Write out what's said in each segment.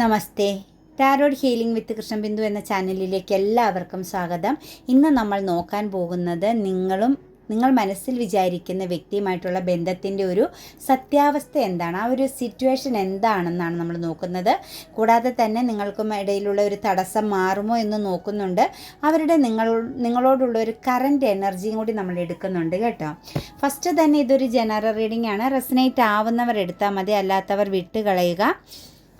Namaste. Tarot healing with Krishnabindu എന്ന ചാനലിലേക്ക് എല്ലാവർക്കും സ്വാഗതം. ഇന്ന് നമ്മൾ നോക്കാൻ പോകുന്നത് നിങ്ങളും നിങ്ങൾ മനസ്സിൽ വിചാരിക്കുന്ന വ്യക്തിയുമായിട്ടുള്ള ബന്ധത്തിന്റെ ഒരു സത്യാവസ്ഥ എന്താണ്? ആ ഒരു സിറ്റുവേഷൻ എന്താണെന്നാണ് നമ്മൾ നോക്കുന്നത്. കൂടാതെ തന്നെ നിങ്ങൾക്കും ഇടയിലുള്ള ഒരു തടസ്സം മാറുമോ എന്ന് നോക്കുന്നുണ്ട്. അവരുടെ നിങ്ങൾ നിങ്ങളോടുള്ള ഒരു കറന്റ് എനർജിയും കൂടി നമ്മൾ എടുക്കുന്നുണ്ട് കേട്ടോ. ഫസ്റ്റ് തന്നെ ഇതൊരു ജനറൽ റീഡിംഗ് ആണ്. റെസനേറ്റ് ആവുന്നവർ എടുത്താൽ മതി അല്ലാത്തവർ വിട്ടുകളയുക.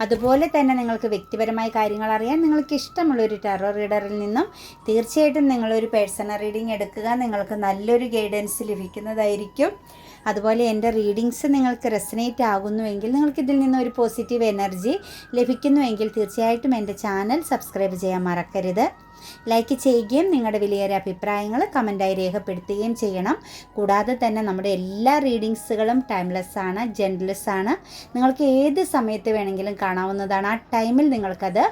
അതുപോലെ തന്നെ നിങ്ങൾക്ക് വ്യക്തിപരമായ കാര്യങ്ങൾ അറിയാൻ നിങ്ങൾക്ക് ഇഷ്ടമുള്ള ഒരു ടെറർ റീഡറിൽ നിന്നും തീർച്ചയായിട്ടും നിങ്ങളൊരു പേഴ്സണൽ റീഡിംഗ് എടുക്കുക. നിങ്ങൾക്ക് നല്ലൊരു ഗൈഡൻസ് ലഭിക്കുന്നതായിരിക്കും. അതുപോലെ എന്റെ റീഡിങ്സ് നിങ്ങൾക്ക് റെസനേറ്റ് ആകുന്നുവെങ്കിൽ നിങ്ങൾക്ക് ഇതിൽ നിന്ന് ഒരു പോസിറ്റീവ് എനർജി ലഭിക്കുന്നുവെങ്കിൽ തീർച്ചയായിട്ടും എന്റെ ചാനൽ സബ്സ്ക്രൈബ് ചെയ്യാൻ മറക്കരുത്. ലൈക്ക് ചെയ്യുകയും നിങ്ങളുടെ വിലയേറിയ അഭിപ്രായങ്ങൾ കമന്റായി രേഖപ്പെടുത്തുകയും ചെയ്യണം. കൂടാതെ തന്നെ നമ്മുടെ എല്ലാ റീഡിങ്സുകളും ടൈംലെസ് ആണ് ജെൻഡ്ലെസ് ആണ്. നിങ്ങൾക്ക് ഏത് സമയത്ത് വേണമെങ്കിലും കാണാവുന്നതാണ്. ആ ടൈമിൽ നിങ്ങൾക്കത്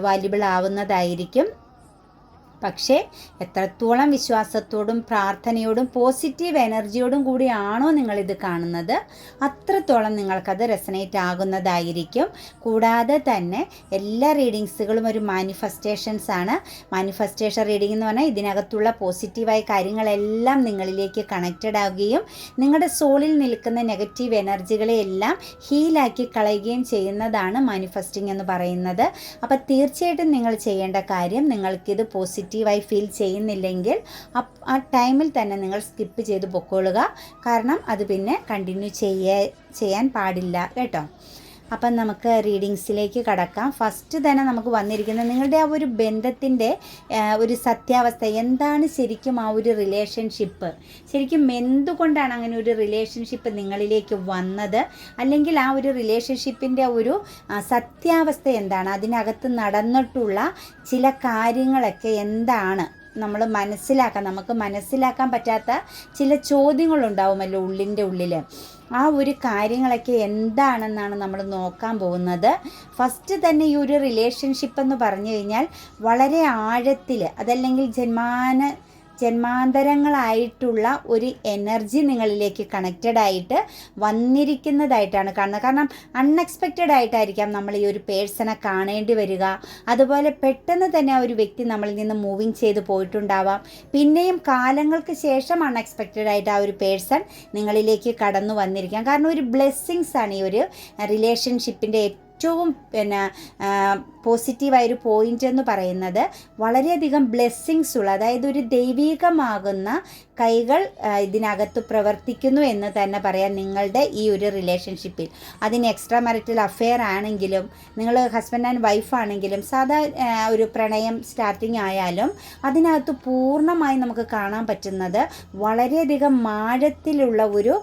വാല്യുബിൾ ആവുന്നതായിരിക്കും. പക്ഷേ എത്രത്തോളം വിശ്വാസത്തോടും പ്രാർത്ഥനയോടും പോസിറ്റീവ് എനർജിയോടും കൂടിയാണോ നിങ്ങളിത് കാണുന്നത് അത്രത്തോളം നിങ്ങൾക്കത് റെസനേറ്റ് ആകുന്നതായിരിക്കും. കൂടാതെ തന്നെ എല്ലാ റീഡിങ്സുകളും ഒരു മാനിഫെസ്റ്റേഷൻസ് ആണ്. മാനിഫെസ്റ്റേഷൻ റീഡിംഗ് എന്ന് പറഞ്ഞാൽ ഇതിനകത്തുള്ള പോസിറ്റീവായ കാര്യങ്ങളെല്ലാം നിങ്ങളിലേക്ക് കണക്റ്റഡ് ആവുകയും നിങ്ങളുടെ സോളിൽ നിൽക്കുന്ന നെഗറ്റീവ് എനർജികളെ എല്ലാം ഹീലാക്കി കളയുകയും ചെയ്യുന്നതാണ് മാനിഫെസ്റ്റിംഗ് എന്ന് പറയുന്നത്. അപ്പോൾ തീർച്ചയായിട്ടും നിങ്ങൾ ചെയ്യേണ്ട കാര്യം നിങ്ങൾക്കിത് പോസിറ്റീവ് പോസിറ്റീവായി ഫീൽ ചെയ്യുന്നില്ലെങ്കിൽ ആ ടൈമിൽ തന്നെ നിങ്ങൾ സ്കിപ്പ് ചെയ്ത് പൊക്കോളുക. കാരണം അത് പിന്നെ കണ്ടിന്യൂ ചെയ്യേ ചെയ്യാൻ പാടില്ല കേട്ടോ. അപ്പം നമുക്ക് റീഡിങ്സിലേക്ക് കടക്കാം. ഫസ്റ്റ് തന്നെ നമുക്ക് വന്നിരിക്കുന്നത് നിങ്ങളുടെ ആ ഒരു ബന്ധത്തിന്റെ ഒരു സത്യാവസ്ഥ എന്താണ് ശരിക്കും ആ ഒരു റിലേഷൻഷിപ്പ് ശരിക്കും എന്തുകൊണ്ടാണ് അങ്ങനെ ഒരു റിലേഷൻഷിപ്പ് നിങ്ങളിലേക്ക് വന്നത്? അല്ലെങ്കിൽ ആ ഒരു റിലേഷൻഷിപ്പിന്റെ ഒരു സത്യാവസ്ഥ എന്താണ്? അതിനകത്ത് നടന്നിട്ടുള്ള ചില കാര്യങ്ങളൊക്കെ എന്താണ്? നമ്മൾ മനസ്സിലാക്കാൻ നമുക്ക് മനസ്സിലാക്കാൻ പറ്റാത്ത ചില ചോദ്യങ്ങളുണ്ടാവുമല്ലോ ഉള്ളിന്റെ ഉള്ളിൽ ആ ഒരു കാര്യങ്ങളൊക്കെ എന്താണെന്നാണ് നമ്മൾ നോക്കാൻ പോകുന്നത്. ഫസ്റ്റ് തന്നെ ഈ ഒരു റിലേഷൻഷിപ്പ് എന്ന് പറഞ്ഞു കഴിഞ്ഞാൽ വളരെ ആഴത്തിൽ അതല്ലെങ്കിൽ ജന്മാന ജന്മാന്തരങ്ങളായിട്ടുള്ള ഒരു എനർജി നിങ്ങളിലേക്ക് കണക്റ്റഡ് ആയിട്ട് വന്നിരിക്കുന്നതായിട്ടാണ് കാണുന്നത്. കാരണം അൺഎക്സ്പെക്റ്റഡ് ആയിട്ടായിരിക്കാം നമ്മൾ ഈ ഒരു പേഴ്സണെ കാണേണ്ടി വരിക. അതുപോലെ പെട്ടെന്ന് തന്നെ ആ ഒരു വ്യക്തി നമ്മളിൽ നിന്ന് മൂവിങ് ചെയ്ത് പോയിട്ടുണ്ടാവാം. പിന്നെയും കാലങ്ങൾക്ക് ശേഷം അൺഎക്സ്പെക്റ്റഡ് ആയിട്ട് ആ ഒരു പേഴ്സൺ നിങ്ങളിലേക്ക് കടന്നു വന്നിരിക്കാം. കാരണം ഒരു ബ്ലെസ്സിങ്സ് ആണ് ഈ ഒരു റിലേഷൻഷിപ്പിന്റെ ഏറ്റവും പിന്നെ പോസിറ്റീവായൊരു പോയിന്റ് എന്ന് പറയുന്നത് വളരെയധികം ബ്ലെസ്സിങ്സ് ഉള്ള അതായത് ഒരു ദൈവീകമാകുന്ന കൈകൾ ഇതിനകത്ത് പ്രവർത്തിക്കുന്നു എന്ന് തന്നെ പറയാം നിങ്ങളുടെ ഈ ഒരു റിലേഷൻഷിപ്പിൽ അതിന് എക്സ്ട്രാ മാരിറ്റൽ അഫെയർ ആണെങ്കിലും നിങ്ങൾ ഹസ്ബൻഡ് ആൻഡ് വൈഫ് ആണെങ്കിലും സാധാ ഒരു പ്രണയം സ്റ്റാർട്ടിങ് ആയാലും അതിനകത്ത് പൂർണമായി നമുക്ക് കാണാൻ പറ്റുന്നത് വളരെയധികം മാഴത്തിലുള്ള ഒരു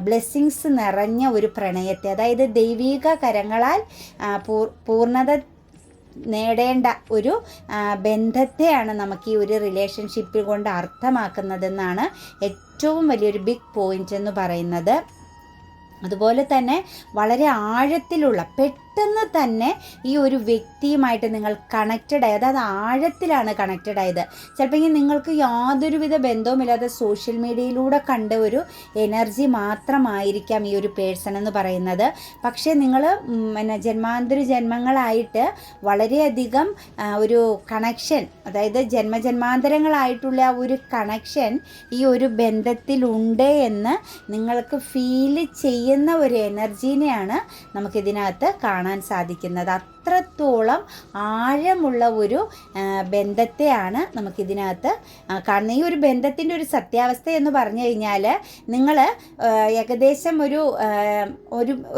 ബ്ലെസ്സിങ്സ് നിറഞ്ഞ ഒരു പ്രണയത്തെ അതായത് ദൈവീക കരങ്ങളാൽ പൂർണത നേടേണ്ട ഒരു ബന്ധത്തെയാണ് നമുക്ക് ഈ ഒരു റിലേഷൻഷിപ്പ് കൊണ്ട് അർത്ഥമാക്കുന്നതെന്നാണ് ഏറ്റവും വലിയൊരു ബിഗ് പോയിന്റ് എന്ന് പറയുന്നത്. അതുപോലെ തന്നെ വളരെ ആഴത്തിലുള്ള പെട്ടെന്ന് തന്നെ ഈ ഒരു വ്യക്തിയുമായിട്ട് നിങ്ങൾ കണക്റ്റഡ് ആയത് അത് ആഴത്തിലാണ് കണക്റ്റഡ് ആയത്. ചിലപ്പോൾ നിങ്ങൾക്ക് യാതൊരുവിധ ബന്ധവുമില്ലാതെ സോഷ്യൽ മീഡിയയിലൂടെ കണ്ട ഒരു എനർജി മാത്രമായിരിക്കാം ഈ ഒരു പേഴ്സൺ എന്ന് പറയുന്നത്. പക്ഷേ നിങ്ങൾ പിന്നെ ജന്മാന്തര ജന്മങ്ങളായിട്ട് വളരെയധികം ഒരു കണക്ഷൻ അതായത് ജന്മജന്മാന്തരങ്ങളായിട്ടുള്ള ഒരു കണക്ഷൻ ഈ ഒരു ബന്ധത്തിലുണ്ട് എന്ന് നിങ്ങൾക്ക് ഫീൽ ചെയ്യുന്ന ഒരു എനർജീനെയാണ് നമുക്കിതിനകത്ത് കാണാൻ സാധിക്കുന്നത്. അത്രത്തോളം ആഴമുള്ള ഒരു ബന്ധത്തെയാണ് നമുക്കിതിനകത്ത് കാണുന്നത്. ഈ ഒരു ബന്ധത്തിന്റെ ഒരു സത്യാവസ്ഥ എന്ന് പറഞ്ഞു കഴിഞ്ഞാൽ നിങ്ങൾ ഏകദേശം ഒരു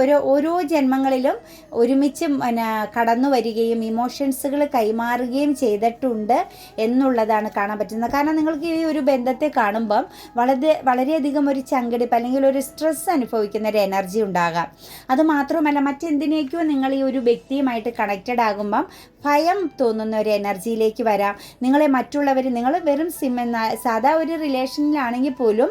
ഒരു ഓരോ ജന്മങ്ങളിലും ഒരുമിച്ച് പിന്നെ കടന്നു വരികയും ഇമോഷൻസുകൾ കൈമാറുകയും ചെയ്തിട്ടുണ്ട് എന്നുള്ളതാണ് കാണാൻ പറ്റുന്നത്. കാരണം നിങ്ങൾക്ക് ഈ ഒരു ബന്ധത്തെ കാണുമ്പം വളരെ വളരെയധികം ഒരു ചങ്കടിപ്പ് അല്ലെങ്കിൽ ഒരു സ്ട്രെസ് അനുഭവിക്കുന്ന ഒരു എനർജി ഉണ്ടാകാം. അത് മാത്രമല്ല മറ്റെന്തിനേക്കോ നിങ്ങൾ ഈ ഒരു വ്യക്തിയുമായിട്ട് കണക്റ്റഡ് ആകുമ്പം ഭയം തോന്നുന്ന ഒരു എനർജിയിലേക്ക് വരാം. നിങ്ങളെ മറ്റുള്ളവർ നിങ്ങൾ വെറും സിം എന്ന സാധാ ഒരു റിലേഷനിലാണെങ്കിൽ പോലും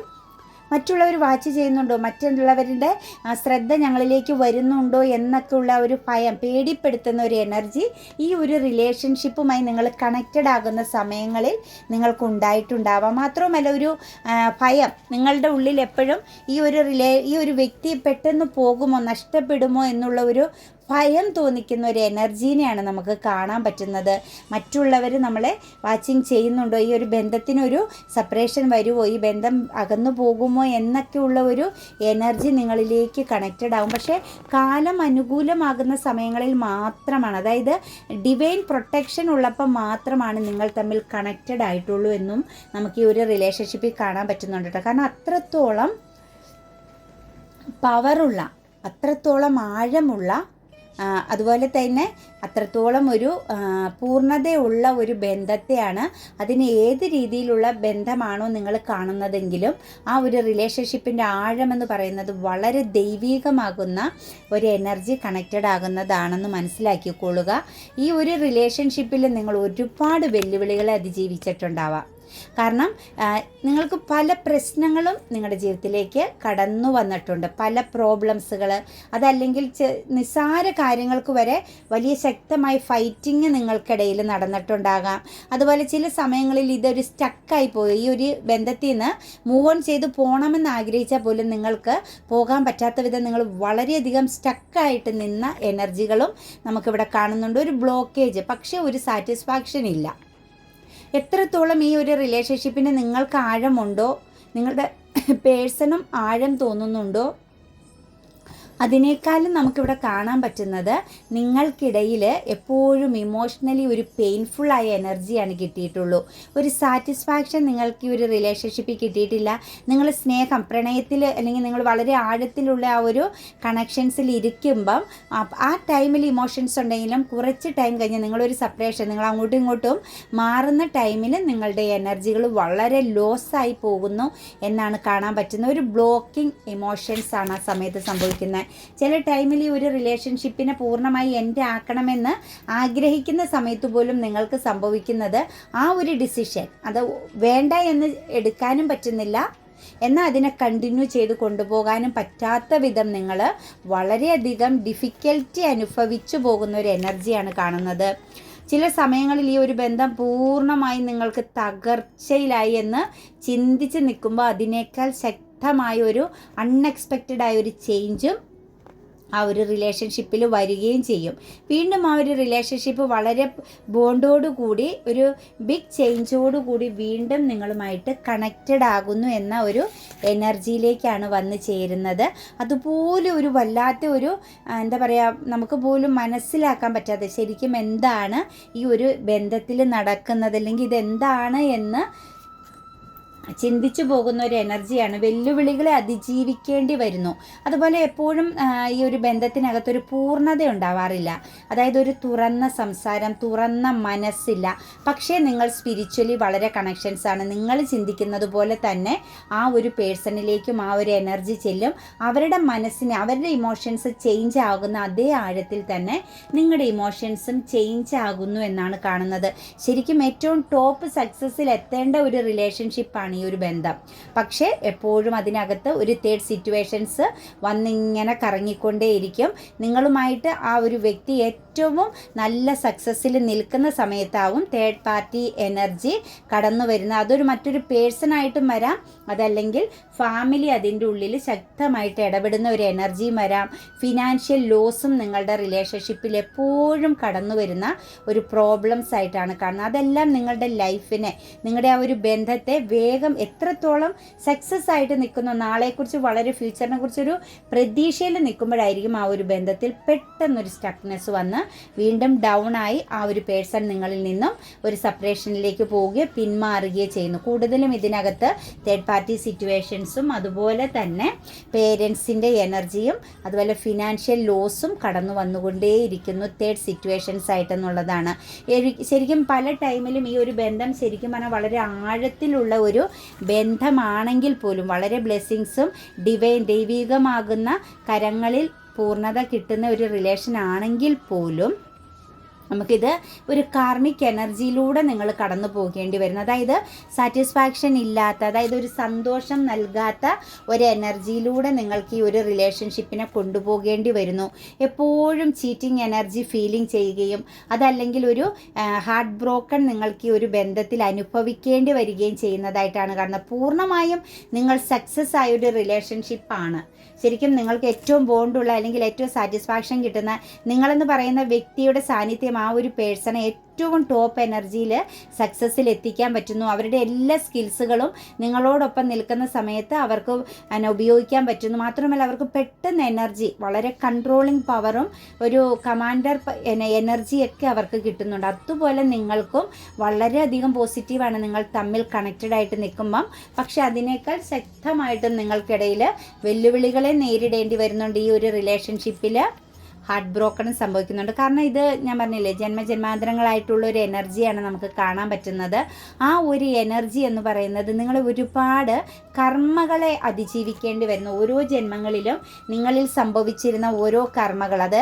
മറ്റുള്ളവർ വാച്ച് ചെയ്യുന്നുണ്ടോ? മറ്റുള്ളവരുടെ ശ്രദ്ധ ഞങ്ങളിലേക്ക് വരുന്നുണ്ടോ എന്നൊക്കെയുള്ള ഒരു ഭയം പേടിപ്പെടുത്തുന്ന ഒരു എനർജി ഈ ഒരു റിലേഷൻഷിപ്പുമായി നിങ്ങൾ കണക്റ്റഡ് ആകുന്ന സമയങ്ങളിൽ നിങ്ങൾക്ക് ഉണ്ടായിട്ടുണ്ടാവാം മാത്രവുമല്ല ഒരു ഭയം നിങ്ങളുടെ ഉള്ളിൽ എപ്പോഴും ഈ ഒരു റിലേ ഈ ഒരു വ്യക്തി പെട്ടെന്ന് പോകുമോ നഷ്ടപ്പെടുമോ എന്നുള്ള ഒരു ഭയം തോന്നിക്കുന്ന ഒരു എനർജീനെയാണ് നമുക്ക് കാണാൻ പറ്റുന്നത്. മറ്റുള്ളവർ നമ്മളെ വാച്ചിങ് ചെയ്യുന്നുണ്ടോ? ഈ ഒരു ബന്ധത്തിനൊരു സെപ്പറേഷൻ വരുമോ ഈ ബന്ധം അകന്നു പോകുമോ? എന്നൊക്കെയുള്ള ഒരു എനർജി നിങ്ങളിലേക്ക് കണക്റ്റഡ് ആവും. പക്ഷേ കാലം അനുകൂലമാകുന്ന സമയങ്ങളിൽ മാത്രമാണ്. അതായത് ഡിവൈൻ പ്രൊട്ടക്ഷൻ ഉള്ളപ്പോൾ മാത്രമാണ് നിങ്ങൾ തമ്മിൽ കണക്റ്റഡ് ആയിട്ടുള്ളൂ എന്നും നമുക്ക് ഈ ഒരു റിലേഷൻഷിപ്പിൽ കാണാൻ പറ്റുന്നുണ്ട് കേട്ടോ. കാരണം അത്രത്തോളം പവറുള്ള അത്രത്തോളം ആഴമുള്ള അതുപോലെ തന്നെ അത്രത്തോളം ഒരു പൂർണതയുള്ള ഒരു ബന്ധത്തെയാണ് അതിന് ഏത് രീതിയിലുള്ള ബന്ധമാണോ നിങ്ങൾ കാണുന്നതെങ്കിലും ആ ഒരു റിലേഷൻഷിപ്പിന്റെ ആഴമെന്ന് പറയുന്നത് വളരെ ദൈവീകമാകുന്ന ഒരു എനർജി കണക്റ്റഡ് ആകുന്നതാണെന്ന് മനസ്സിലാക്കിക്കൊള്ളുക. ഈ ഒരു റിലേഷൻഷിപ്പിൽ നിങ്ങൾ ഒരുപാട് വെല്ലുവിളികളെ അതിജീവിച്ചിട്ടുണ്ടാവാം. കാരണം നിങ്ങൾക്ക് പല പ്രശ്നങ്ങളും നിങ്ങളുടെ ജീവിതത്തിലേക്ക് കടന്നു വന്നിട്ടുണ്ട്. പല പ്രോബ്ലംസുകൾ അതല്ലെങ്കിൽ നിസ്സാര കാര്യങ്ങൾക്ക് വരെ വലിയ ശക്തമായ ഫൈറ്റിങ് നിങ്ങൾക്കിടയിൽ നടന്നിട്ടുണ്ടാകാം. അതുപോലെ ചില സമയങ്ങളിൽ ഇതൊരു സ്റ്റക്കായി പോയി. ഈ ഒരു ബന്ധത്തിൽ നിന്ന് മൂവ് ഓൺ ചെയ്ത് പോകണമെന്ന് ആഗ്രഹിച്ചാൽ പോലും നിങ്ങൾക്ക് പോകാൻ പറ്റാത്ത വിധം നിങ്ങൾ വളരെയധികം സ്റ്റക്കായിട്ട് നിന്ന എനർജികളും നമുക്കിവിടെ കാണുന്നുണ്ട്. ഒരു ബ്ലോക്കേജ് പക്ഷേ ഒരു സാറ്റിസ്ഫാക്ഷൻ ഇല്ല. എത്രത്തോളം ഈ ഒരു റിലേഷൻഷിപ്പിന് നിങ്ങൾക്ക് ആഴമുണ്ടോ? നിങ്ങളുടെ പേഴ്സണും ആഴം തോന്നുന്നുണ്ടോ? അതിനേക്കാളും നമുക്കിവിടെ കാണാൻ പറ്റുന്നത് നിങ്ങൾക്കിടയിൽ എപ്പോഴും ഇമോഷണലി ഒരു പെയിൻഫുള്ളായ എനർജിയാണ് കിട്ടിയിട്ടുള്ളൂ. ഒരു സാറ്റിസ്ഫാക്ഷൻ നിങ്ങൾക്ക് ഈ ഒരു റിലേഷൻഷിപ്പിൽ കിട്ടിയിട്ടില്ല. നിങ്ങൾ സ്നേഹം പ്രണയത്തിൽ അല്ലെങ്കിൽ നിങ്ങൾ വളരെ ആഴത്തിലുള്ള ആ ഒരു കണക്ഷൻസിൽ ഇരിക്കുമ്പം ആ- ടൈമിൽ ഇമോഷൻസ് ഉണ്ടെങ്കിലും കുറച്ച് ടൈം കഴിഞ്ഞ് നിങ്ങളൊരു സെപ്പറേഷൻ നിങ്ങൾ അങ്ങോട്ടും ഇങ്ങോട്ടും മാറുന്ന ടൈമിൽ നിങ്ങളുടെ എനർജികൾ വളരെ ലോസായി പോകുന്നു എന്നാണ് കാണാൻ പറ്റുന്ന ഒരു ബ്ലോക്കിംഗ് ഇമോഷൻസ് ആണ് ആ സമയത്ത് സംഭവിക്കുന്നത്. ചില ടൈമിൽ ഈ ഒരു റിലേഷൻഷിപ്പിനെ പൂർണമായി എന്റെ ആക്കണമെന്ന് ആഗ്രഹിക്കുന്ന സമയത്ത് പോലും നിങ്ങൾക്ക് സംഭവിക്കുന്നത് ആ ഒരു ഡിസിഷൻ അത് വേണ്ട എന്ന് എടുക്കാനും പറ്റുന്നില്ല എന്നാൽ അതിനെ കണ്ടിന്യൂ ചെയ്ത് കൊണ്ടുപോകാനും പറ്റാത്ത വിധം നിങ്ങൾ വളരെയധികം ഡിഫിക്കൽറ്റി അനുഭവിച്ചു പോകുന്ന ഒരു എനർജിയാണ് കാണുന്നത്. ചില സമയങ്ങളിൽ ഈ ഒരു ബന്ധം പൂർണമായി നിങ്ങൾക്ക് തകർച്ചയിലായി എന്ന് ചിന്തിച്ച് നിൽക്കുമ്പോൾ അതിനേക്കാൾ ശക്തമായ ഒരു അൺഎക്സ്പെക്റ്റഡ് ആയ ഒരു ചേഞ്ചും ആ ഒരു റിലേഷൻഷിപ്പിൽ വരികയും ചെയ്യും. വീണ്ടും ആ ഒരു റിലേഷൻഷിപ്പ് വളരെ ബോണ്ടോടുകൂടി ഒരു ബിഗ് ചേഞ്ചോടുകൂടി വീണ്ടും നിങ്ങളുമായിട്ട് കണക്റ്റഡ് ആകുന്നു എന്ന ഒരു എനർജിയിലേക്കാണ് വന്നു ചേരുന്നത്. അതുപോലെ ഒരു വല്ലാത്ത ഒരു എന്താ പറയുക നമുക്ക് പോലും മനസ്സിലാക്കാൻ പറ്റാതെ ശരിക്കും എന്താണ് ഈ ഒരു ബന്ധത്തിൽ നടക്കുന്നത്? അല്ലെങ്കിൽ ഇതെന്താണ് എന്ന് ചിന്തിച്ചു പോകുന്ന ഒരു എനർജിയാണ് വെല്ലുവിളികളെ അതിജീവിക്കേണ്ടി വരുന്നു. അതുപോലെ എപ്പോഴും ഈ ഒരു ബന്ധത്തിനകത്തൊരു പൂർണത ഉണ്ടാവാറില്ല. അതായത് ഒരു തുറന്ന സംസാരം തുറന്ന മനസ്സില്ല. പക്ഷേ നിങ്ങൾ സ്പിരിച്വലി വളരെ കണക്ഷൻസ് ആണ്. നിങ്ങൾ ചിന്തിക്കുന്നത് പോലെ തന്നെ ആ ഒരു പേഴ്സണിലേക്കും ആ ഒരു എനർജി ചെല്ലും. അവരുടെ മനസ്സിനെ അവരുടെ ഇമോഷൻസ് ചേഞ്ച് ആകുന്ന അതേ ആഴത്തിൽ തന്നെ നിങ്ങളുടെ ഇമോഷൻസും ചേഞ്ച് ആകുന്നു എന്നാണ് കാണുന്നത്. ശരിക്കും ഏറ്റവും ടോപ്പ് സക്സസ്സിൽ എത്തേണ്ട ഒരു റിലേഷൻഷിപ്പാണ് ഈ ഒരു ബന്ധം. പക്ഷേ എപ്പോഴും അതിനകത്ത് ഒരു തേർഡ് സിറ്റുവേഷൻസ് വന്നിങ്ങനെ കറങ്ങിക്കൊണ്ടേയിരിക്കും. നിങ്ങളുമായിട്ട് ആ ഒരു വ്യക്തി ഏറ്റവും നല്ല സക്സസ്സിൽ നിൽക്കുന്ന സമയത്താവും തേർഡ് പാർട്ടി എനർജി കടന്നു വരുന്നത്. അതൊരു മറ്റൊരു പേഴ്സണായിട്ടും വരാം. അതല്ലെങ്കിൽ ഫാമിലി അതിന്റെ ഉള്ളിൽ ശക്തമായിട്ട് ഇടപെടുന്ന ഒരു എനർജിയും വരാം. ഫിനാൻഷ്യൽ ലോസും നിങ്ങളുടെ റിലേഷൻഷിപ്പിൽ എപ്പോഴും കടന്നു വരുന്ന ഒരു പ്രോബ്ലംസ് ആയിട്ടാണ് കാണുന്നത്. അതെല്ലാം നിങ്ങളുടെ ലൈഫിനെ നിങ്ങളുടെ ആ ഒരു ബന്ധത്തെ വേഗം എത്രത്തോളം സക്സസ് ആയിട്ട് നിൽക്കുന്നു നാളെക്കുറിച്ച് വളരെ ഫ്യൂച്ചറിനെ കുറിച്ചൊരു പ്രതീക്ഷയിൽ നിൽക്കുമ്പോഴായിരിക്കും ആ ഒരു ബന്ധത്തിൽ പെട്ടെന്നൊരു സ്റ്റക്നെസ് വന്ന് വീണ്ടും ഡൗൺ ആയി ആ ഒരു പേഴ്സൺ നിങ്ങളിൽ നിന്നും ഒരു സെപ്പറേഷനിലേക്ക് പോവുകയോ പിന്മാറുകയോ ചെയ്യുന്നു. കൂടുതലും ഇതിനകത്ത് തേർഡ് പാർട്ടി സിറ്റുവേഷൻസും അതുപോലെ തന്നെ പേരൻസിന്റെ എനർജിയും അതുപോലെ ഫിനാൻഷ്യൽ ലോസും കടന്നു വന്നുകൊണ്ടേയിരിക്കുന്നു തേർഡ് സിറ്റുവേഷൻസ് ആയിട്ടെന്നുള്ളതാണ്. ശരിക്കും പല ടൈമിലും ഈ ഒരു ബന്ധം ശരിക്കും പറഞ്ഞാൽ വളരെ ആഴത്തിലുള്ള ഒരു ബന്ധമാണെങ്കിൽ പോലും വളരെ ബ്ലെസ്സിങ്സും ഡിവൈൻ ദൈവികമാകുന്ന കരങ്ങളിൽ പൂർണത കിട്ടുന്ന ഒരു റിലേഷൻ ആണെങ്കിൽ പോലും നമുക്കിത് ഒരു കാർമിക് എനർജിയിലൂടെ നിങ്ങൾ കടന്നു പോകേണ്ടി വരുന്നു. അതായത് സാറ്റിസ്ഫാക്ഷൻ ഇല്ലാത്ത അതായത് ഒരു സന്തോഷം നൽകാത്ത ഒരു എനർജിയിലൂടെ നിങ്ങൾക്ക് ഈ ഒരു റിലേഷൻഷിപ്പിനെ കൊണ്ടുപോകേണ്ടി വരുന്നു. എപ്പോഴും ചീറ്റിംഗ് എനർജി ഫീലിംഗ് ചെയ്യുകയും അതല്ലെങ്കിൽ ഒരു ഹാർട്ട് ബ്രോക്കൺ നിങ്ങൾക്ക് ഈ ഒരു ബന്ധത്തിൽ അനുഭവിക്കേണ്ടി വരികയും ചെയ്യുന്നതായിട്ടാണ് കാരണം പൂർണമായും നിങ്ങൾ സക്സസ് ആയ ഒരു റിലേഷൻഷിപ്പാണ് ശരിക്കും നിങ്ങൾക്ക് ഏറ്റവും ബോണ്ടുള്ള അല്ലെങ്കിൽ ഏറ്റവും സാറ്റിസ്ഫാക്ഷൻ കിട്ടുന്ന നിങ്ങളെന്ന് പറയുന്ന വ്യക്തിയുടെ സാന്നിധ്യം ആ ഒരു പേഴ്സണെ ഏറ്റവും ടോപ്പ് എനർജിയിൽ സക്സസ്സിൽ എത്തിക്കാൻ പറ്റുന്നു. അവരുടെ എല്ലാ സ്കിൽസുകളും നിങ്ങളോടൊപ്പം നിൽക്കുന്ന സമയത്ത് അവർക്ക് ഉപയോഗിക്കാൻ പറ്റുന്നു. മാത്രമല്ല അവർക്ക് പെട്ടെന്ന് എനർജി വളരെ കൺട്രോളിങ് പവറും ഒരു കമാൻഡർ എനർജിയൊക്കെ അവർക്ക് കിട്ടുന്നുണ്ട്. അതുപോലെ നിങ്ങൾക്കും വളരെയധികം പോസിറ്റീവാണ് നിങ്ങൾ തമ്മിൽ കണക്റ്റഡ് ആയിട്ട് നിൽക്കുമ്പം. പക്ഷേ അതിനേക്കാൾ ശക്തമായിട്ടും നിങ്ങൾക്കിടയിൽ വെല്ലുവിളികളെ നേരിടേണ്ടി വരുന്നുണ്ട് ഈ ഒരു റിലേഷൻഷിപ്പിൽ ഹാർട്ട് ബ്രോക്കണും സംഭവിക്കുന്നുണ്ട്. കാരണം ഇത് ഞാൻ പറഞ്ഞില്ലേ ജന്മജന്മാന്തരങ്ങളായിട്ടുള്ള ഒരു എനർജിയാണ് നമുക്ക് കാണാൻ പറ്റുന്നത്. ആ ഒരു എനർജി എന്ന് പറയുന്നത് നിങ്ങൾ ഒരുപാട് കർമ്മകളെ അതിജീവിക്കേണ്ടി വരുന്ന. ഓരോ ജന്മങ്ങളിലും നിങ്ങളിൽ സംഭവിച്ചിരുന്ന ഓരോ കർമ്മകൾ അത്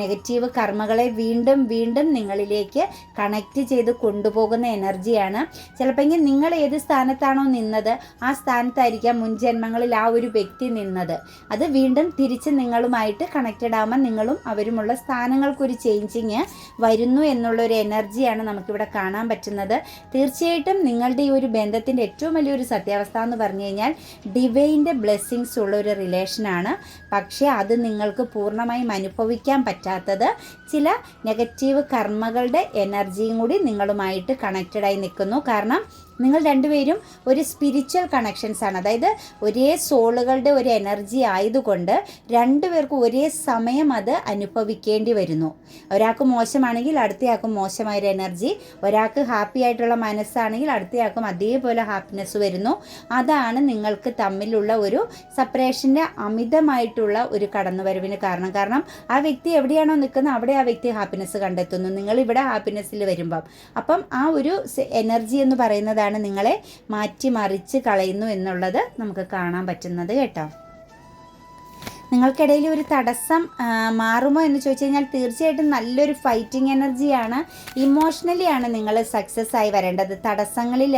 നെഗറ്റീവ് കർമ്മകളെ വീണ്ടും വീണ്ടും നിങ്ങളിലേക്ക് കണക്റ്റ് ചെയ്ത് കൊണ്ടുപോകുന്ന എനർജിയാണ്. ചിലപ്പോൾ നിങ്ങൾ ഏത് സ്ഥാനത്താണോ നിന്നത് ആ സ്ഥാനത്തായിരിക്കാം മുൻ ജന്മങ്ങളിൽ ആ ഒരു വ്യക്തി നിന്നത്. അത് വീണ്ടും തിരിച്ച് നിങ്ങളുമായിട്ട് കണക്റ്റഡ് ആകുമ്പോൾ നിങ്ങളും അവരുമുള്ള സ്ഥാനങ്ങൾക്കൊരു ചേഞ്ചിങ് വരുന്നു എന്നുള്ള എന്നുള്ളൊരു എനർജിയാണ് നമുക്കിവിടെ കാണാൻ പറ്റുന്നത്. തീർച്ചയായിട്ടും നിങ്ങളുടെ ഈ ഒരു ബന്ധത്തിന്റെ ഏറ്റവും വലിയൊരു സത്യാവസ്ഥ എന്ന് പറഞ്ഞു കഴിഞ്ഞാൽ ഡിവൈന്റെ ബ്ലെസ്സിങ്സ് ഉള്ള ഒരു റിലേഷനാണ് പക്ഷേ അത് നിങ്ങൾക്ക് പൂർണമായും അനുഭവിക്കാൻ പറ്റാത്തത് ചില നെഗറ്റീവ് കർമ്മകളുടെ എനർജിയും കൂടി നിങ്ങളുമായിട്ട് കണക്റ്റഡായി നിൽക്കുന്നു. കാരണം നിങ്ങൾ രണ്ടുപേരും ഒരു സ്പിരിച്വൽ കണക്ഷൻസ് ആണ്. അതായത് ഒരേ സോളുകളുടെ ഒരു എനർജി ആയതുകൊണ്ട് രണ്ടുപേർക്കും ഒരേ സമയം അത് അനുഭവിക്കേണ്ടി വരുന്നു. ഒരാൾക്ക് മോശമാണെങ്കിൽ അടുത്തയാൾക്കും മോശമായൊരു എനർജി ഒരാൾക്ക് ഹാപ്പി ആയിട്ടുള്ള മനസ്സാണെങ്കിൽ അടുത്തയാൾക്കും അതേപോലെ ഹാപ്പിനെസ് വരുന്നു. അതാണ് നിങ്ങൾക്ക് തമ്മിലുള്ള ഒരു സെപ്പറേഷന്റെ അമിതമായിട്ടുള്ള ഒരു കടന്നുവരവിന് കാരണം. കാരണം ആ വ്യക്തി എവിടെയാണോ നിൽക്കുന്നത് അവിടെ ആ വ്യക്തി ഹാപ്പിനെസ് കണ്ടെത്തുന്നു. നിങ്ങൾ ഇവിടെ ഹാപ്പിനെസ്സിൽ വരുമ്പം. അപ്പം ആ ഒരു എനർജി എന്ന് പറയുന്നത് അതാണ് നിങ്ങളെ മാറ്റിമറിച്ച് കളയുന്നു എന്നുള്ളത് നമുക്ക് കാണാൻ പറ്റുന്നത് കേട്ടോ. നിങ്ങൾക്കിടയിൽ ഒരു തടസ്സം മാറുമോ എന്ന് ചോദിച്ചു കഴിഞ്ഞാൽ തീർച്ചയായിട്ടും നല്ലൊരു ഫൈറ്റിംഗ് എനർജിയാണ് ഇമോഷണലി ആണ് നിങ്ങൾ സക്സസ് ആയി വരേണ്ടത്. തടസ്സങ്ങളിൽ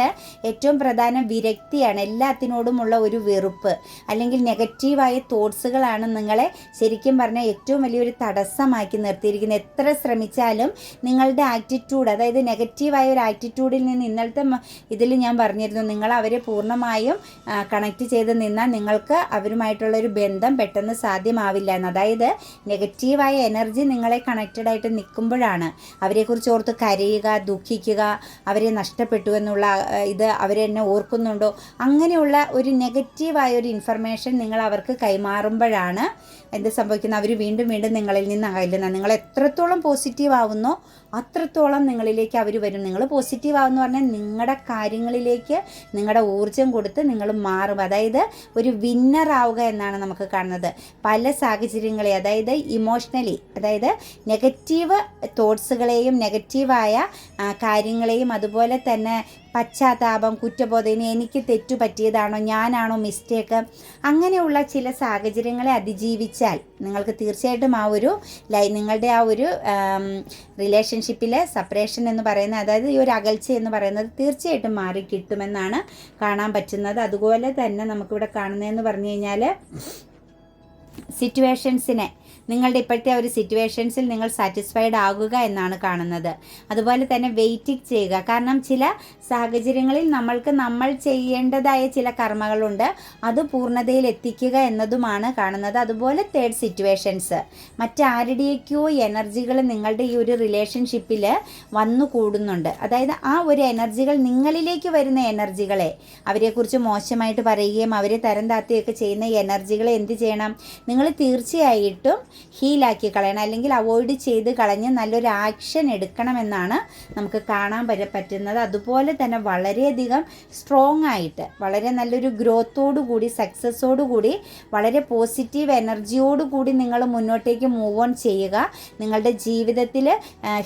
ഏറ്റവും പ്രധാന വിരക്തിയാണ് എല്ലാത്തിനോടുമുള്ള ഒരു വെറുപ്പ്. അല്ലെങ്കിൽ നെഗറ്റീവായ തോട്ട്സുകളാണ് നിങ്ങളെ ശരിക്കും പറഞ്ഞാൽ ഏറ്റവും വലിയൊരു തടസ്സമാക്കി നിർത്തിയിരിക്കുന്നത്. എത്ര ശ്രമിച്ചാലും നിങ്ങളുടെ ആറ്റിറ്റ്യൂഡ് അതായത് നെഗറ്റീവായ ഒരു ആറ്റിറ്റ്യൂഡിൽ നിന്ന് ഇന്നലത്തെ ഇതിൽ ഞാൻ പറഞ്ഞിരുന്നു നിങ്ങൾ അവരെ പൂർണമായും കണക്ട് ചെയ്ത് നിന്നാൽ നിങ്ങൾക്ക് അവരുമായിട്ടുള്ള ഒരു ബന്ധം പെട്ടെന്ന് സാധ്യമാവില്ല എന്ന്. അതായത് നെഗറ്റീവായ എനർജി നിങ്ങളെ കണക്റ്റഡ് ആയിട്ട് നിൽക്കുമ്പോഴാണ് അവരെക്കുറിച്ച് ഓർത്ത് കരയുക ദുഃഖിക്കുക അവരെ നഷ്ടപ്പെട്ടു എന്നുള്ള ഇത് അവരെന്നെ ഓർക്കുന്നുണ്ടോ? അങ്ങനെയുള്ള ഒരു നെഗറ്റീവായ ഒരു ഇൻഫർമേഷൻ നിങ്ങൾ അവർക്ക് കൈമാറുമ്പോഴാണ് എന്ത് സംഭവിക്കുന്നത് അവർ വീണ്ടും വീണ്ടും നിങ്ങളിൽ നിന്ന് അകലുന്ന നിങ്ങൾ എത്രത്തോളം പോസിറ്റീവ് ആവുന്നോ അത്രത്തോളം നിങ്ങളിലേക്ക് അവർ വരും. നിങ്ങൾ പോസിറ്റീവ് ആവുമെന്ന് പറഞ്ഞാൽ നിങ്ങളുടെ കാര്യങ്ങളിലേക്ക് നിങ്ങളുടെ ഊർജം കൊടുത്ത് നിങ്ങൾ മാറും. അതായത് ഒരു വിന്നർ ആവുക എന്നാണ് നമുക്ക് കാണുന്നത്. പല സാഹചര്യങ്ങളെ അതായത് ഇമോഷണലി അതായത് നെഗറ്റീവ് തോട്ട്സുകളെയും നെഗറ്റീവായ കാര്യങ്ങളെയും അതുപോലെ തന്നെ പശ്ചാത്താപം കുറ്റബോധം എനിക്ക് തെറ്റു പറ്റിയതാണോ ഞാനാണോ മിസ്റ്റേക്ക് അങ്ങനെയുള്ള ചില സാഹചര്യങ്ങളെ അതിജീവിച്ചാൽ നിങ്ങൾക്ക് തീർച്ചയായിട്ടും ആ ഒരു ലൈ നിങ്ങളുടെ ആ ഒരു റിലേഷൻഷിപ്പിലെ സെപ്പറേഷൻ എന്ന് പറയുന്നത് അതായത് ഈ ഒരു അകൽച്ച എന്ന് പറയുന്നത് തീർച്ചയായിട്ടും മാറി കിട്ടുമെന്നാണ് കാണാൻ പറ്റുന്നത്. അതുപോലെ തന്നെ നമുക്കിവിടെ കാണുന്നതെന്ന് പറഞ്ഞു കഴിഞ്ഞാൽ സിറ്റുവേഷൻസിനെ നിങ്ങളുടെ ഇപ്പോഴത്തെ ഒരു സിറ്റുവേഷൻസിൽ നിങ്ങൾ സാറ്റിസ്ഫൈഡ് ആകുക എന്നാണ് കാണുന്നത്. അതുപോലെ തന്നെ വെയിറ്റിംഗ് ചെയ്യുക. കാരണം ചില സാഹചര്യങ്ങളിൽ നമ്മൾക്ക് നമ്മൾ ചെയ്യേണ്ടതായ ചില കർമ്മകളുണ്ട്. അത് പൂർണതയിൽ എത്തിക്കുക എന്നതുമാണ് കാണുന്നത്. അതുപോലെ തേർഡ് സിറ്റുവേഷൻസ് മറ്റാരുടെയൊക്കെയോ എനർജികൾ നിങ്ങളുടെ ഈ ഒരു റിലേഷൻഷിപ്പിൽ വന്നു കൂടുന്നുണ്ട് അതായത് ആ ഒരു എനർജികൾ നിങ്ങളിലേക്ക് വരുന്ന എനർജികളെ അവരെക്കുറിച്ച് മോശമായിട്ട് പറയുകയും അവരെ തരം താത്തുകയൊക്കെ ചെയ്യുന്ന എനർജികളെ എന്ത് ചെയ്യണം? നിങ്ങൾ തീർച്ചയായിട്ടും ഹീലാക്കി കളയണം. അല്ലെങ്കിൽ അവോയ്ഡ് ചെയ്ത് കളഞ്ഞ് നല്ലൊരു ആക്ഷൻ എടുക്കണമെന്നാണ് നമുക്ക് കാണാൻ പറ്റുന്നത്. അതുപോലെ തന്നെ വളരെയധികം സ്ട്രോങ് ആയിട്ട് വളരെ നല്ലൊരു ഗ്രോത്തോടു കൂടി സക്സസ്സോടു കൂടി വളരെ പോസിറ്റീവ് എനർജിയോടു കൂടി നിങ്ങൾ മുന്നോട്ടേക്ക് മൂവ് ഓൺ ചെയ്യുക. നിങ്ങളുടെ ജീവിതത്തിൽ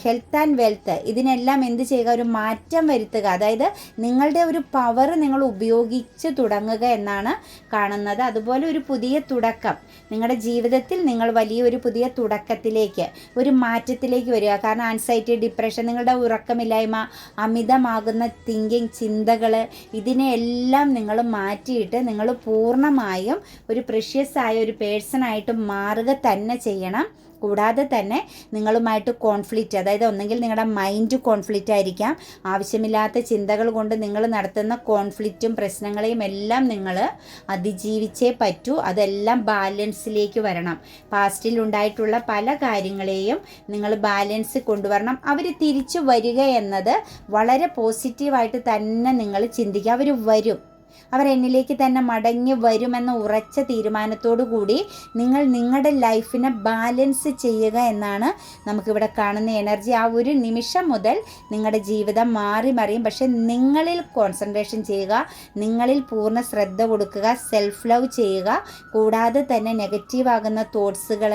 ഹെൽത്ത് ആൻഡ് വെൽത്ത് ഇതിനെല്ലാം എന്ത് ചെയ്യുക? ഒരു മാറ്റം വരുത്തുക. അതായത് നിങ്ങളുടെ ഒരു പവർ നിങ്ങൾ ഉപയോഗിച്ച് തുടങ്ങുക എന്നാണ് കാണുന്നത്. അതുപോലെ ഒരു പുതിയ തുടക്കം. നിങ്ങളുടെ ജീവിതത്തിൽ നിങ്ങൾ വലിയൊരു പുതിയ തുടക്കത്തിലേക്ക് ഒരു മാറ്റത്തിലേക്ക് വരിക. കാരണം ആൻസൈറ്റി ഡിപ്രഷൻ നിങ്ങളുടെ ഉറക്കമില്ലായ്മ അമിതമാകുന്ന തിങ്കിങ് ചിന്തകൾ ഇതിനെയെല്ലാം നിങ്ങൾ മാറ്റിയിട്ട് നിങ്ങൾ പൂർണമായും ഒരു പ്രഷ്യസ് ആയ ഒരു പേഴ്സണായിട്ട് മാറുക തന്നെ ചെയ്യണം. കൂടാതെ തന്നെ നിങ്ങളുമായിട്ട് കോൺഫ്ലിക്റ്റ് അതായത് ഒന്നെങ്കിൽ നിങ്ങളുടെ മൈൻഡ് കോൺഫ്ലിക്റ്റ് ആയിരിക്കാം. ആവശ്യമില്ലാത്ത ചിന്തകൾ കൊണ്ട് നിങ്ങൾ നടത്തുന്ന കോൺഫ്ലിക്റ്റും പ്രശ്നങ്ങളെയും എല്ലാം നിങ്ങൾ അതിജീവിച്ചേ പറ്റൂ. അതെല്ലാം ബാലൻസിലേക്ക് വരണം. പാസ്റ്റിൽ ഉണ്ടായിട്ടുള്ള പല കാര്യങ്ങളെയും നിങ്ങൾ ബാലൻസ് കൊണ്ടുവരണം. അവർ തിരിച്ചു വരിക എന്നത് വളരെ പോസിറ്റീവായിട്ട് തന്നെ നിങ്ങൾ ചിന്തിക്കുക. അവർ വരും. അവർ എന്നിലേക്ക് തന്നെ മടങ്ങി വരുമെന്ന ഉറച്ച തീരുമാനത്തോടു കൂടി നിങ്ങൾ നിങ്ങളുടെ ലൈഫിനെ ബാലൻസ് ചെയ്യുക എന്നാണ് നമുക്കിവിടെ കാണുന്ന എനർജി. ആ ഒരു നിമിഷം മുതൽ നിങ്ങളുടെ ജീവിതം മാറി മറിയും. പക്ഷെ നിങ്ങളിൽ കോൺസെൻട്രേഷൻ ചെയ്യുക നിങ്ങളിൽ പൂർണ ശ്രദ്ധ കൊടുക്കുക സെൽഫ് ലവ് ചെയ്യുക കൂടാതെ തന്നെ നെഗറ്റീവ് ആകുന്ന തോട്ട്സുകൾ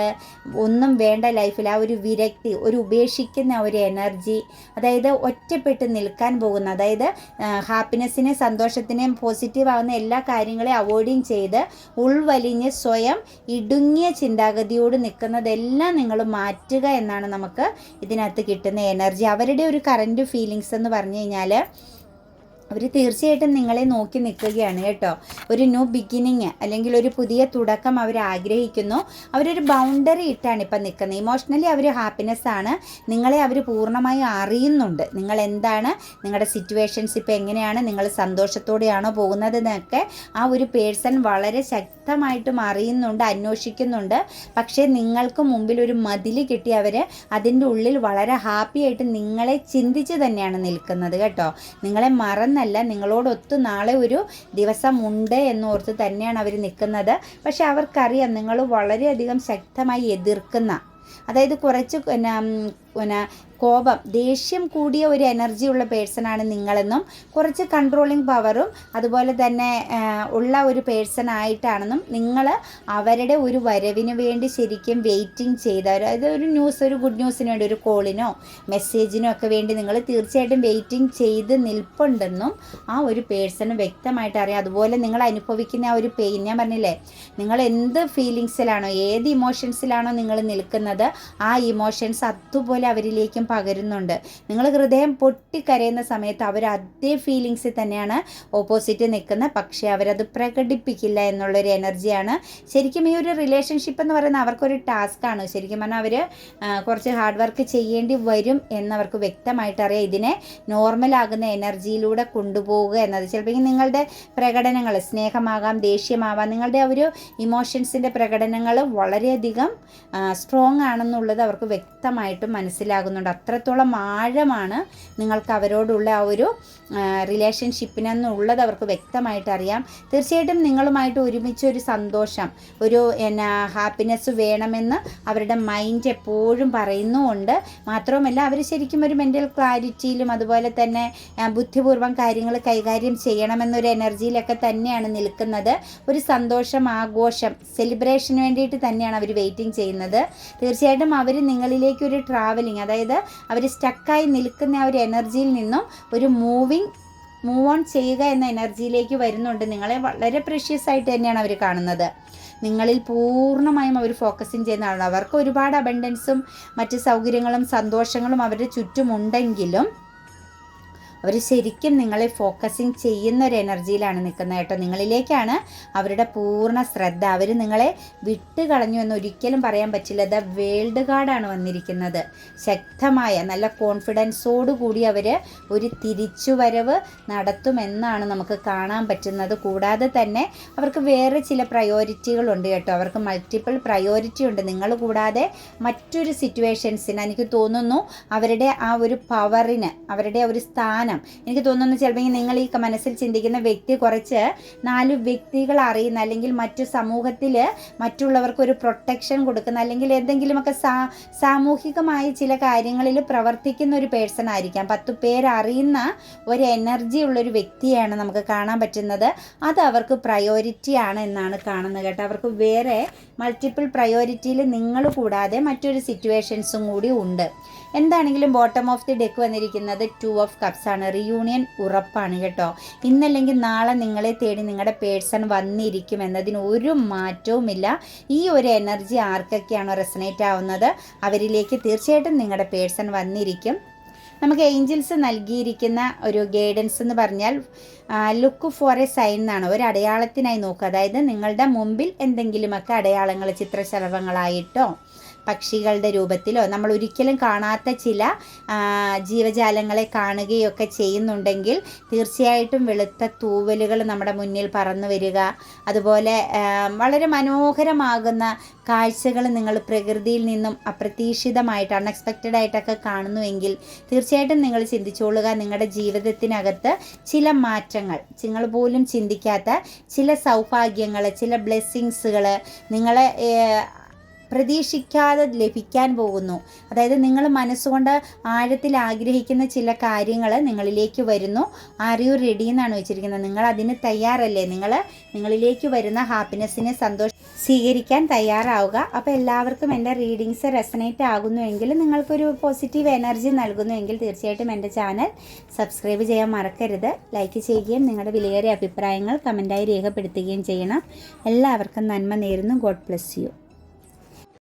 ഒന്നും വേണ്ട ലൈഫിൽ ആ ഒരു വിരക്തി ഒരു ഉപേക്ഷിക്കുന്ന ഒരു എനർജി അതായത് ഒറ്റപ്പെട്ട് നിൽക്കാൻ പോകുന്ന അതായത് ഹാപ്പിനെസ്സിനെയും സന്തോഷത്തിനെയും പോസിറ്റീവ് ആവുന്ന എല്ലാ കാര്യങ്ങളെയും അവോയ്ഡിങ് ചെയ്ത് ഉൾവലിഞ്ഞ് സ്വയം ഇടുങ്ങിയ ചിന്താഗതിയോട് നിൽക്കുന്നതെല്ലാം നിങ്ങൾ മാറ്റുക എന്നാണ് നമുക്ക് ഇതിനകത്ത് കിട്ടുന്ന എനർജി അവരുടെ ഒരു കറന്റ് ഫീലിങ്സ് എന്ന് പറഞ്ഞു കഴിഞ്ഞാൽ അവർ തീർച്ചയായിട്ടും നിങ്ങളെ നോക്കി നിൽക്കുകയാണ് കേട്ടോ. ഒരു ന്യൂ ബിഗിനിങ് അല്ലെങ്കിൽ ഒരു പുതിയ തുടക്കം അവർ ആഗ്രഹിക്കുന്നു. അവരൊരു ബൗണ്ടറി ഇട്ടാണ് ഇപ്പം നിൽക്കുന്നത്. ഇമോഷണലി അവർ ഹാപ്പിനെസ് ആണ്. നിങ്ങളെ അവർ പൂർണമായും അറിയുന്നുണ്ട്. നിങ്ങൾ എന്താണ് നിങ്ങളുടെ സിറ്റുവേഷൻസ് ഇപ്പോൾ എങ്ങനെയാണ് നിങ്ങൾ സന്തോഷത്തോടെയാണോ പോകുന്നത് എന്നൊക്കെ ആ ഒരു പേഴ്സൺ വളരെ ശക്തമായിട്ടും അറിയുന്നുണ്ട് അന്വേഷിക്കുന്നുണ്ട്. പക്ഷേ നിങ്ങൾക്ക് മുമ്പിൽ ഒരു മതിൽ കിട്ടി അവർ അതിന്റെ ഉള്ളിൽ വളരെ ഹാപ്പിയായിട്ട് നിങ്ങളെ ചിന്തിച്ച് തന്നെയാണ് നിൽക്കുന്നത് കേട്ടോ. നിങ്ങളെ മറന്നല്ല നിങ്ങളോടൊത്ത് നാളെ ഒരു ദിവസമുണ്ട് എന്നോർത്ത് തന്നെയാണ് അവർ നിൽക്കുന്നത്. പക്ഷെ അവർക്കറിയാം നിങ്ങൾ വളരെയധികം ശക്തമായി എതിർക്കുന്ന അതായത് കുറച്ച് പിന്നെ കോപം ദേഷ്യം കൂടിയ ഒരു എനർജി ഉള്ള പേഴ്സണാണ് നിങ്ങളെന്നും കുറച്ച് കൺട്രോളിങ് പവറും അതുപോലെ തന്നെ ഉള്ള ഒരു പേഴ്സൺ ആയിട്ടാണെന്നും നിങ്ങൾ അവരുടെ ഒരു വരവിന് വേണ്ടി ശരിക്കും വെയിറ്റിംഗ് ചെയ്ത അതായത് ഒരു ന്യൂസ് ഒരു ഗുഡ് ന്യൂസിന് വേണ്ടി ഒരു കോളിനോ മെസ്സേജിനോ ഒക്കെ വേണ്ടി നിങ്ങൾ തീർച്ചയായിട്ടും വെയിറ്റിംഗ് ചെയ്ത് നിൽപ്പുണ്ടെന്നും ആ ഒരു പേഴ്സണ് വ്യക്തമായിട്ട് അറിയാം. അതുപോലെ നിങ്ങൾ അനുഭവിക്കുന്ന ആ ഒരു പെയിൻ ഞാൻ പറഞ്ഞില്ലേ നിങ്ങൾ എന്ത് ഫീലിങ്സിലാണോ ഏത് ഇമോഷൻസിലാണോ നിങ്ങൾ നിൽക്കുന്നത് ആ ഇമോഷൻസ് അതുപോലെ അവരിലേക്കും പകരുന്നുണ്ട്. നിങ്ങൾ ഹൃദയം പൊട്ടിക്കരയുന്ന സമയത്ത് അവർ അതേ ഫീലിങ്സിൽ തന്നെയാണ് ഓപ്പോസിറ്റ് നിൽക്കുന്നത്. പക്ഷേ അവരത് പ്രകടിപ്പിക്കില്ല എന്നുള്ളൊരു എനർജിയാണ്. ശരിക്കും ഈ ഒരു റിലേഷൻഷിപ്പ് എന്ന് പറയുന്നത് അവർക്കൊരു ടാസ്ക്കാണ് ശരിക്കും പറഞ്ഞാൽ അവർ കുറച്ച് ഹാർഡ് വർക്ക് ചെയ്യേണ്ടി വരും എന്നവർക്ക് വ്യക്തമായിട്ട് അറിയാം. ഇതിനെ നോർമലാകുന്ന എനർജിയിലൂടെ കൊണ്ടുപോവുക എന്നത്. ചിലപ്പോൾ നിങ്ങളുടെ പ്രകടനങ്ങൾ സ്നേഹമാകാം ദേഷ്യമാവാം നിങ്ങളുടെ ഒരു ഇമോഷൻസിന്റെ പ്രകടനങ്ങൾ വളരെയധികം സ്ട്രോങ് ആണെന്നുള്ളത് അവർക്ക് വ്യക്തമായിട്ടും മനസ്സിലാകുന്നുണ്ട്. അത്രത്തോളം ആഴമാണ് നിങ്ങൾക്ക് അവരോടുള്ള ആ ഒരു റിലേഷൻഷിപ്പിനെന്നുള്ളത് അവർക്ക് വ്യക്തമായിട്ട് അറിയാം. തീർച്ചയായിട്ടും നിങ്ങളുമായിട്ട് ഒരുമിച്ച് ഒരു സന്തോഷം ഒരു എന്നാ ഹാപ്പിനെസ് വേണമെന്ന് അവരുടെ മൈൻഡ് എപ്പോഴും പറയുന്നുമുണ്ട്. മാത്രവുമല്ല അവർ ശരിക്കും ഒരു മെന്റൽ ക്ലാരിറ്റിയിലും അതുപോലെ തന്നെ ബുദ്ധിപൂർവം കാര്യങ്ങൾ കൈകാര്യം ചെയ്യണമെന്നൊരു എനർജിയിലൊക്കെ തന്നെയാണ് നിൽക്കുന്നത്. ഒരു സന്തോഷം ആഘോഷം സെലിബ്രേഷന് വേണ്ടിയിട്ട് തന്നെയാണ് അവർ വെയിറ്റിംഗ് ചെയ്യുന്നത്. തീർച്ചയായിട്ടും അവർ നിങ്ങളിലേക്ക് ഒരു ട്രാവലിംഗ് അതായത് അവർ സ്റ്റക്കായി നിൽക്കുന്ന ആ ഒരു എനർജിയിൽ നിന്നും ഒരു മൂവിങ് മൂവ് ഓൺ ചെയ്യുക എന്ന എനർജിയിലേക്ക് വരുന്നുണ്ട്. നിങ്ങളെ വളരെ പ്രഷ്യസ് ആയിട്ട് തന്നെയാണ് അവർ കാണുന്നത്. നിങ്ങളിൽ പൂർണമായും അവർ ഫോക്കസിങ് ചെയ്യുന്നതാണ് അവർക്ക് ഒരുപാട് അബൻഡൻസും മറ്റ് സൗകര്യങ്ങളും സന്തോഷങ്ങളും അവരുടെ ചുറ്റുമുണ്ടെങ്കിലും അവർ ശരിക്കും നിങ്ങളെ ഫോക്കസിങ് ചെയ്യുന്ന ഒരു എനർജിയിലാണ് നിൽക്കുന്നത് കേട്ടോ. നിങ്ങളിലേക്കാണ് അവരുടെ പൂർണ ശ്രദ്ധ. അവർ നിങ്ങളെ വിട്ട് കളഞ്ഞു എന്ന് ഒരിക്കലും പറയാൻ പറ്റില്ല. ദ വേൾഡ് കാർഡാണ് വന്നിരിക്കുന്നത്. ശക്തമായ നല്ല കോൺഫിഡൻസോടുകൂടി അവർ ഒരു തിരിച്ചുവരവ് നടത്തുമെന്നാണ് നമുക്ക് കാണാൻ പറ്റുന്നത്. കൂടാതെ തന്നെ അവർക്ക് വേറെ ചില പ്രയോറിറ്റികളുണ്ട് കേട്ടോ. അവർക്ക് മൾട്ടിപ്പിൾ പ്രയോറിറ്റി ഉണ്ട്. നിങ്ങൾ കൂടാതെ മറ്റൊരു സിറ്റുവേഷൻസിന് എനിക്ക് തോന്നുന്നു അവരുടെ ആ ഒരു പവറിന് അവരുടെ ഒരു സ്ഥാനം എനിക്ക് തോന്നുന്നു ചിലപ്പോൾ നിങ്ങൾ ഈ മനസ്സിൽ ചിന്തിക്കുന്ന വ്യക്തി കുറച്ച് നാല് വ്യക്തികൾ അറിയുന്ന അല്ലെങ്കിൽ മറ്റു സമൂഹത്തിൽ മറ്റുള്ളവർക്ക് ഒരു പ്രൊട്ടക്ഷൻ കൊടുക്കുന്ന അല്ലെങ്കിൽ എന്തെങ്കിലുമൊക്കെ സാ സാമൂഹികമായ ചില കാര്യങ്ങളിൽ പ്രവർത്തിക്കുന്ന ഒരു പേഴ്സൺ ആയിരിക്കാം. പത്ത് പേരറിയുന്ന ഒരു എനർജി ഉള്ളൊരു വ്യക്തിയാണ് നമുക്ക് കാണാൻ പറ്റുന്നത്. അത് അവർക്ക് പ്രയോറിറ്റി ആണ് എന്നാണ് കാണുന്നത് കേട്ടോ. അവർക്ക് വേറെ മൾട്ടിപ്പിൾ പ്രയോറിറ്റിയിൽ നിങ്ങൾ കൂടാതെ മറ്റൊരു സിറ്റുവേഷൻസും കൂടി ഉണ്ട്. എന്താണെങ്കിലും ബോട്ടം ഓഫ് ദി ഡെക്ക് വന്നിരിക്കുന്നത് ടു ഓഫ് കപ്സ് ആണ്. റിയൂണിയൻ ഉറപ്പാണ് കേട്ടോ. ഇന്നല്ലെങ്കിൽ നാളെ നിങ്ങളെ തേടി നിങ്ങളുടെ പേഴ്സൺ വന്നിരിക്കും എന്നതിന് ഒരു മാറ്റവുമില്ല. ഈ ഒരു എനർജി ആർക്കൊക്കെയാണോ റെസനേറ്റ് ആവുന്നത്? അവരിലേക്ക് തീർച്ചയായിട്ടും നിങ്ങളുടെ പേഴ്സൺ വന്നിരിക്കും. നമുക്ക് ഏഞ്ചൽസ് നൽകിയിരിക്കുന്ന ഒരു ഗൈഡൻസ് എന്ന് പറഞ്ഞാൽ ലുക്ക് ഫോർ എ സൈൻ എന്നാണ്. ഒരു അടയാളത്തിനായി നോക്കുക. അതായത് നിങ്ങളുടെ മുമ്പിൽ എന്തെങ്കിലുമൊക്കെ അടയാളങ്ങൾ ചിത്രശലഭങ്ങളായിട്ടോ പക്ഷികളുടെ രൂപത്തിലോ നമ്മൾ ഒരിക്കലും കാണാത്ത ചില ജീവജാലങ്ങളെ കാണുകയൊക്കെ ചെയ്യുന്നുണ്ടെങ്കിൽ തീർച്ചയായിട്ടും വെളുത്ത തൂവലുകൾ നമ്മുടെ മുന്നിൽ പറന്നു വരിക. അതുപോലെ വളരെ മനോഹരമാകുന്ന കാഴ്ചകൾ നിങ്ങൾ പ്രകൃതിയിൽ നിന്നും അപ്രതീക്ഷിതമായിട്ട് അൺഎക്സ്പെക്റ്റഡ് ആയിട്ടൊക്കെ കാണുന്നുവെങ്കിൽ തീർച്ചയായിട്ടും നിങ്ങൾ ചിന്തിച്ചോളുക നിങ്ങളുടെ ജീവിതത്തിനകത്ത് ചില മാറ്റങ്ങൾ നിങ്ങൾ പോലും ചിന്തിക്കാത്ത ചില സൗഭാഗ്യങ്ങൾ ചില ബ്ലെസ്സിങ്സുകൾ നിങ്ങളെ പ്രതീക്ഷിക്കാതെ ലഭിക്കാൻ പോകുന്നു. അതായത് നിങ്ങൾ മനസ്സുകൊണ്ട് ആഴത്തിൽ ആഗ്രഹിക്കുന്ന ചില കാര്യങ്ങൾ നിങ്ങളിലേക്ക് വരുന്നു. ആർ യു റെഡി എന്നാണ് വെച്ചിരിക്കുന്നത്. നിങ്ങൾ അതിന് തയ്യാറല്ലേ? നിങ്ങൾ നിങ്ങളിലേക്ക് വരുന്ന ഹാപ്പിനെസ്സിനെ സന്തോഷം സ്വീകരിക്കാൻ തയ്യാറാവുക. അപ്പോൾ എല്ലാവർക്കും എന്റെ റീഡിങ്സ് റെസനേറ്റ് ആകുന്നുവെങ്കിൽ നിങ്ങൾക്കൊരു പോസിറ്റീവ് എനർജി നൽകുന്നുവെങ്കിൽ തീർച്ചയായിട്ടും എന്റെ ചാനൽ സബ്സ്ക്രൈബ് ചെയ്യാൻ മറക്കരുത്. ലൈക്ക് ചെയ്യുകയും നിങ്ങളുടെ വിലയേറിയ അഭിപ്രായങ്ങൾ കമന്റായി രേഖപ്പെടുത്തുകയും ചെയ്യണം. എല്ലാവർക്കും നന്മ നേരുന്നു. God bless you